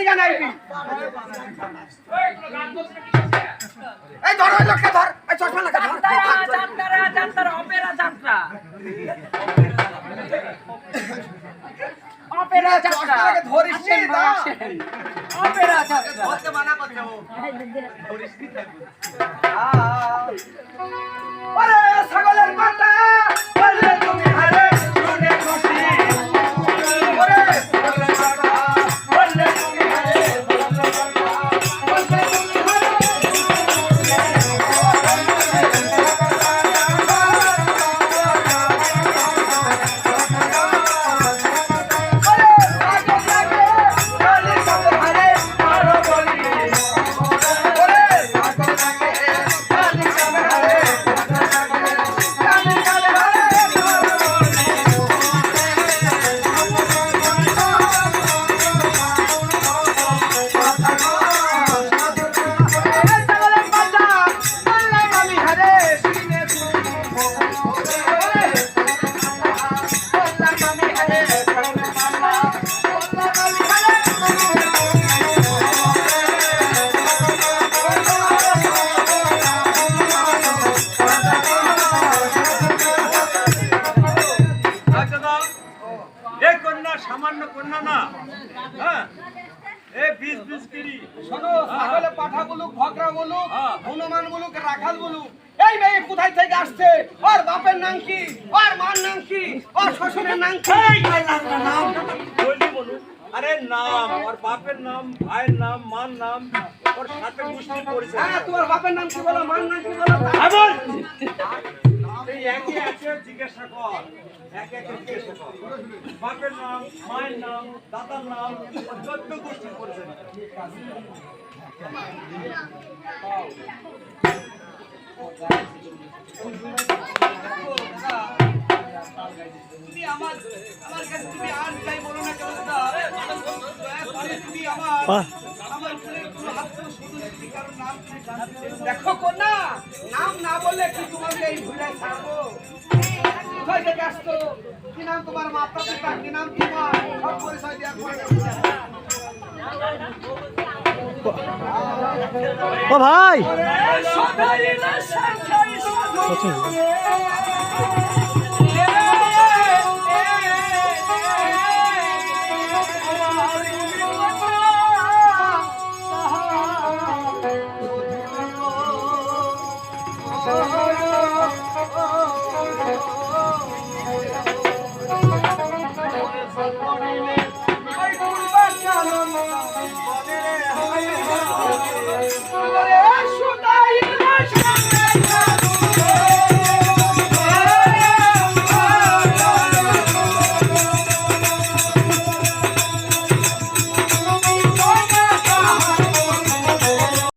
তার টাকা নিগা এই ধর ওই লোককে ধর। এই চশমা লাগা ধর। যাত্রা যাত্রা যাত্রা অপেরা যাত্রা অপেরা যাত্রা ধরিস নি, আসেন ভাই, দাও। আসেন। অপেরা যাত্রা আরে ছাগলের পাটা কন্যা না হ্যাঁ এ বিশ বিশ কিরি শোনো ছাগলে পাঠা বলুক ভকরা বলুক হ্যাঁ। হনুমান বলুক রাখাল বলুক এই মেয়ে কোথায় থেকে আসছে ওর বাপের নাম কি ওর মার নাম কি ওর শ্বশুরের নাম কি নাম বলি বলুন আরে নাম ওর বাপের নাম ভাইয়ের নাম মার নাম ওর সাথে মুষ্টি পড়েছে হ্যাঁ তোমার বাপের নাম কি বলো মার নাম কি বলো তা- আবার এই একে একে জিজ্ঞাসা কর একে একে জিজ্ঞাসা বাপের নাম মায়ের নাম দাদার নাম চোদ্দ গোষ্ঠী পড়েছে তুমি আমার আমার কাছে তুমি আর যাই বলো না কেন তুমি আমার হাত নাম। দেখো নাম না বলে কি তোমাকে এই ভুলায় ছাড়বো? কোথায় থেকে আসতো কি নাম তোমার মাতা পিতা কি নাম তোমার সব পরিচয় দেওয়ার ও ভাই